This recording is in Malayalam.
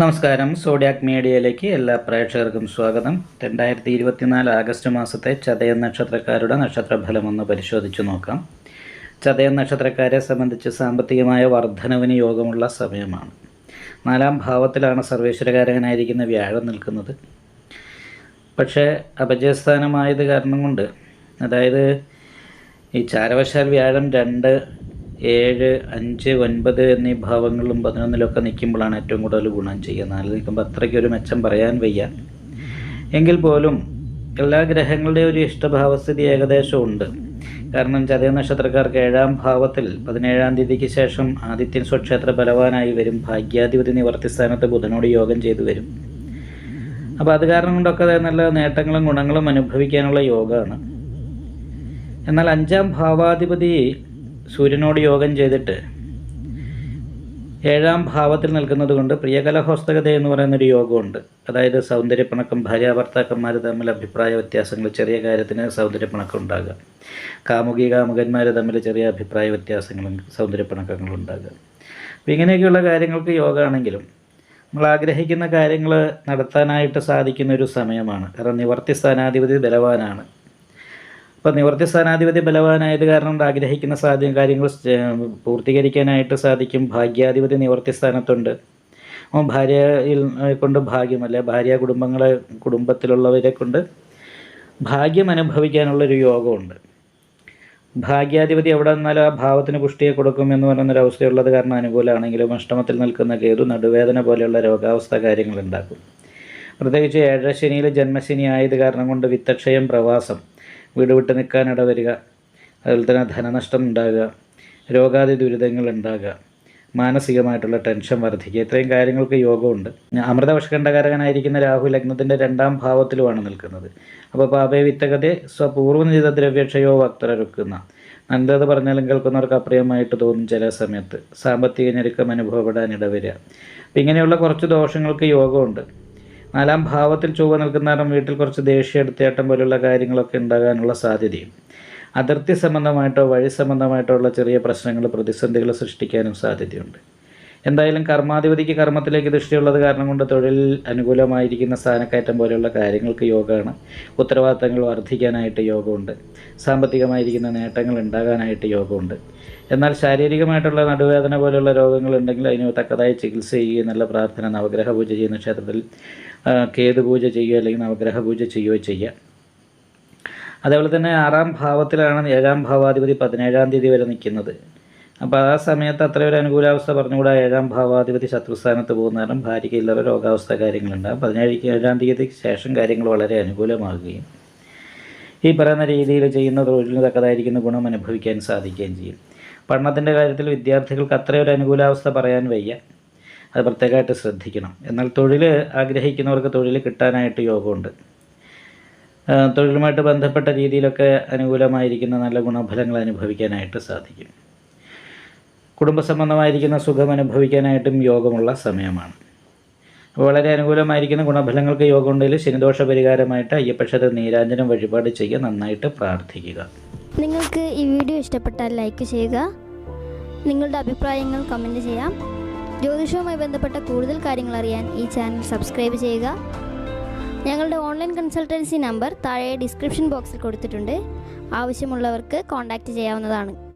നമസ്കാരം. സോഡിയാക് മീഡിയയിലേക്ക് എല്ലാ പ്രേക്ഷകർക്കും സ്വാഗതം. രണ്ടായിരത്തി ഇരുപത്തിനാല് ആഗസ്റ്റ് മാസത്തെ ചതയം നക്ഷത്രക്കാരുടെ നക്ഷത്രഫലം ഒന്ന് പരിശോധിച്ചു നോക്കാം. ചതയം നക്ഷത്രക്കാരെ സംബന്ധിച്ച് സാമ്പത്തികമായ വർധനവിന് യോഗമുള്ള സമയമാണ്. നാലാം ഭാവത്തിലാണ് സർവേശ്വരകാരകനായിരിക്കുന്ന വ്യാഴം നിൽക്കുന്നത്. പക്ഷേ അപജയസ്ഥാനമായത് കാരണം കൊണ്ട് അതായത് ഈ ചാരവശാൽ വ്യാഴം രണ്ട് ഏഴ് അഞ്ച് ഒൻപത് എന്നീ ഭാവങ്ങളിലും പതിനൊന്നിലൊക്കെ നിൽക്കുമ്പോഴാണ് ഏറ്റവും കൂടുതൽ ഗുണം ചെയ്യുക. നാലിൽ നിൽക്കുമ്പോൾ അത്രയ്ക്ക് ഒരു മെച്ചം പറയാൻ വയ്യ. എങ്കിൽ പോലും എല്ലാ ഗ്രഹങ്ങളുടെയും ഒരു ഇഷ്ടഭാവസ്ഥിതി ഏകദേശം ഉണ്ട്. കാരണം ചതയ നക്ഷത്രക്കാർക്ക് ഏഴാം ഭാവത്തിൽ പതിനേഴാം തീയതിക്ക് ശേഷം ആദിത്യൻ സ്വക്ഷേത്ര ബലവാനായി വരും. ഭാഗ്യാധിപതി നിവർത്തി സ്ഥാനത്ത് ബുധനോട് യോഗം ചെയ്തു വരും. അപ്പോൾ അത് കാരണം കൊണ്ടൊക്കെ നല്ല നേട്ടങ്ങളും ഗുണങ്ങളും അനുഭവിക്കാനുള്ള യോഗമാണ്. എന്നാൽ അഞ്ചാം ഭാവാധിപതി സൂര്യനോട് യോഗം ചെയ്തിട്ട് ഏഴാം ഭാവത്തിൽ നിൽക്കുന്നത് കൊണ്ട് പ്രിയകലഹോസ്തകത എന്ന് പറയുന്നൊരു യോഗമുണ്ട്. അതായത് സൗന്ദര്യപ്പിണക്കം ഭാര്യാഭർത്താക്കന്മാർ തമ്മിൽ അഭിപ്രായ വ്യത്യാസങ്ങൾ ചെറിയ കാര്യത്തിന് സൗന്ദര്യപ്പിണക്കം ഉണ്ടാകുക. കാമുകി കാമുകന്മാർ തമ്മിൽ ചെറിയ അഭിപ്രായ വ്യത്യാസങ്ങളും സൗന്ദര്യപ്പിണക്കങ്ങളും ഉണ്ടാകുക. അപ്പം ഇങ്ങനെയൊക്കെയുള്ള കാര്യങ്ങൾക്ക് യോഗമാണെങ്കിലും നമ്മൾ ആഗ്രഹിക്കുന്ന കാര്യങ്ങൾ നടത്താനായിട്ട് സാധിക്കുന്ന ഒരു സമയമാണ്. കാരണം നിവർത്തി സ്ഥാനാധിപതി ബലവാനാണ്. അപ്പോൾ നിവർത്തി സ്ഥാനാധിപതി ബലവാനായത് കാരണം ആഗ്രഹിക്കുന്ന സാധ്യ കാര്യങ്ങൾ പൂർത്തീകരിക്കാനായിട്ട് സാധിക്കും. ഭാഗ്യാധിപതി നിവർത്തി സ്ഥാനത്തുണ്ട്. ഭാര്യയിൽ കൊണ്ട് ഭാഗ്യം അല്ലെ? ഭാര്യ കുടുംബങ്ങളെ കുടുംബത്തിലുള്ളവരെ കൊണ്ട് ഭാഗ്യം അനുഭവിക്കാനുള്ളൊരു യോഗമുണ്ട്. ഭാഗ്യാധിപതി എവിടെ നിന്നാലും ആ ഭാവത്തിന് പുഷ്ടിയെ കൊടുക്കും എന്ന് പറയുന്നൊരു അവസ്ഥയുള്ളത് കാരണം അനുകൂലമാണെങ്കിലും അഷ്ടമത്തിൽ നിൽക്കുന്ന കേതു നടുവേദന പോലെയുള്ള രോഗാവസ്ഥ കാര്യങ്ങൾ ഉണ്ടാക്കും. പ്രത്യേകിച്ച് ഏഴശനിയിൽ ജന്മശനി ആയത് കാരണം കൊണ്ട് വിത്തക്ഷയം പ്രവാസം. വീട് വിട്ട് നിൽക്കാനിട വരിക. അതുപോലെ തന്നെ ധനനഷ്ടം ഉണ്ടാകുക. രോഗാദി ദുരിതങ്ങൾ ഉണ്ടാകുക. മാനസികമായിട്ടുള്ള ടെൻഷൻ വർദ്ധിക്കുക. ഇത്രയും കാര്യങ്ങൾക്ക് യോഗമുണ്ട്. അമൃതവഷ്കണ്ഠകാരകനായിരിക്കുന്ന രാഹു ലഗ്നത്തിന്റെ രണ്ടാം ഭാവത്തിലുമാണ് നിൽക്കുന്നത്. അപ്പോൾ പാപേ വിത്തകതെ സ്വപൂർവനിത ദ്രവ്യക്ഷയോ വക്തരൊക്കുന്ന നല്ലത് പറഞ്ഞാലും കേൾക്കുന്നവർക്ക് അപ്രിയമായിട്ട് തോന്നും ചില സമയത്ത്. സാമ്പത്തിക ഞെരുക്കം അനുഭവപ്പെടാൻ ഇടവരിക അപ്പം ഇങ്ങനെയുള്ള കുറച്ച് ദോഷങ്ങൾക്ക് യോഗമുണ്ട്. നാലാം ഭാവത്തിൽ ചൊവ്വ നിൽക്കുന്ന കാരണം വീട്ടിൽ കുറച്ച് ദേഷ്യം എടുത്തേട്ടം പോലുള്ള കാര്യങ്ങളൊക്കെ ഉണ്ടാകാനുള്ള സാധ്യതയും. അതിർത്തി സംബന്ധമായിട്ടോ വഴി സംബന്ധമായിട്ടോ ഉള്ള ചെറിയ പ്രശ്നങ്ങൾ പ്രതിസന്ധികൾ സൃഷ്ടിക്കാനും സാധ്യതയുണ്ട്. എന്തായാലും കർമാധിപതിക്ക് കർമ്മത്തിലേക്ക് ദൃഷ്ടിയുള്ളത് കാരണം കൊണ്ട് തൊഴിൽ അനുകൂലമായിരിക്കുന്ന സ്ഥാനക്കയറ്റം പോലെയുള്ള കാര്യങ്ങൾക്ക് യോഗമാണ് ഉത്തരവാദിത്തങ്ങൾ വർദ്ധിക്കാനായിട്ട് യോഗമുണ്ട്. സാമ്പത്തികമായിരിക്കുന്ന നേട്ടങ്ങൾ ഉണ്ടാകാനായിട്ട് യോഗമുണ്ട്. എന്നാൽ ശാരീരികമായിട്ടുള്ള നടുവേദന പോലെയുള്ള രോഗങ്ങൾ ഉണ്ടെങ്കിൽ അതിന് തക്കതായ ചികിത്സ ചെയ്യുകയും നല്ല പ്രാർത്ഥന നവഗ്രഹ പൂജ ചെയ്യുന്ന ക്ഷേത്രത്തിൽ കേതു പൂജ ചെയ്യുകയോ അല്ലെങ്കിൽ നവഗ്രഹ പൂജ ചെയ്യുകയോ ചെയ്യുക അതേപോലെ തന്നെ ആറാം ഭാവത്തിലാണ് ഏഴാം ഭാവാധിപതി പതിനേഴാം തീയതി വരെ നിൽക്കുന്നത്. അപ്പോൾ ആ സമയത്ത് അത്ര ഒരു അനുകൂലാവസ്ഥ പറഞ്ഞുകൂടാ. ഏഴാം ഭാവാധിപതി ശത്രുസ്ഥാനത്ത് പോകുന്ന കാരണം ഭാര്യയ്ക്ക് ഇല്ലാതെ രോഗാവസ്ഥ കാര്യങ്ങളുണ്ടാകും പതിനേഴ് ഏഴാം തീയതിക്ക് ശേഷം കാര്യങ്ങൾ വളരെ അനുകൂലമാകുകയും ഈ പറയുന്ന രീതിയിൽ ചെയ്യുന്ന തൊഴിലിന് തക്കതായിരിക്കുന്ന ഗുണം അനുഭവിക്കാൻ സാധിക്കുകയും ചെയ്യും. പഠനത്തിന്റെ കാര്യത്തിൽ വിദ്യാർത്ഥികൾക്ക് അത്രയൊരു അനുകൂലാവസ്ഥ പറയാൻ വയ്യ. അത് പ്രത്യേകമായിട്ട് ശ്രദ്ധിക്കണം. എന്നാൽ തൊഴിൽ ആഗ്രഹിക്കുന്നവർക്ക് തൊഴിൽ കിട്ടാനായിട്ട് യോഗമുണ്ട്. തൊഴിലുമായിട്ട് ബന്ധപ്പെട്ട രീതിയിലൊക്കെ അനുകൂലമായിരിക്കുന്ന നല്ല ഗുണഫലങ്ങൾ അനുഭവിക്കാനായിട്ട് സാധിക്കും. കുടുംബ സംബന്ധമായിരിക്കുന്ന സുഖം അനുഭവിക്കാനായിട്ടും യോഗമുള്ള സമയമാണ്. വളരെ അനുകൂലമായിരിക്കുന്ന ഗുണഫലങ്ങൾക്ക് യോഗം ഉണ്ടെങ്കിൽ ശനിദോഷ പരിഹാരമായിട്ട് അയ്യപ്പക്ഷത നീരാഞ്ജനം വഴിപാട് ചെയ്യുക നന്നായിട്ട് പ്രാർത്ഥിക്കുക. നിങ്ങൾക്ക് ഈ വീഡിയോ ഇഷ്ടപ്പെട്ടാൽ ലൈക്ക് ചെയ്യുക. നിങ്ങളുടെ അഭിപ്രായങ്ങൾ കമന്റ് ചെയ്യാം. ജ്യോതിഷവുമായി ബന്ധപ്പെട്ട കൂടുതൽ കാര്യങ്ങൾ അറിയാൻ ഈ ചാനൽ സബ്സ്ക്രൈബ് ചെയ്യുക. ഞങ്ങളുടെ ഓൺലൈൻ കൺസൾട്ടൻസി നമ്പർ താഴെ ഡിസ്ക്രിപ്ഷൻ ബോക്സിൽ കൊടുത്തിട്ടുണ്ട്. ആവശ്യമുള്ളവർക്ക് കോൺടാക്റ്റ് ചെയ്യാവുന്നതാണ്.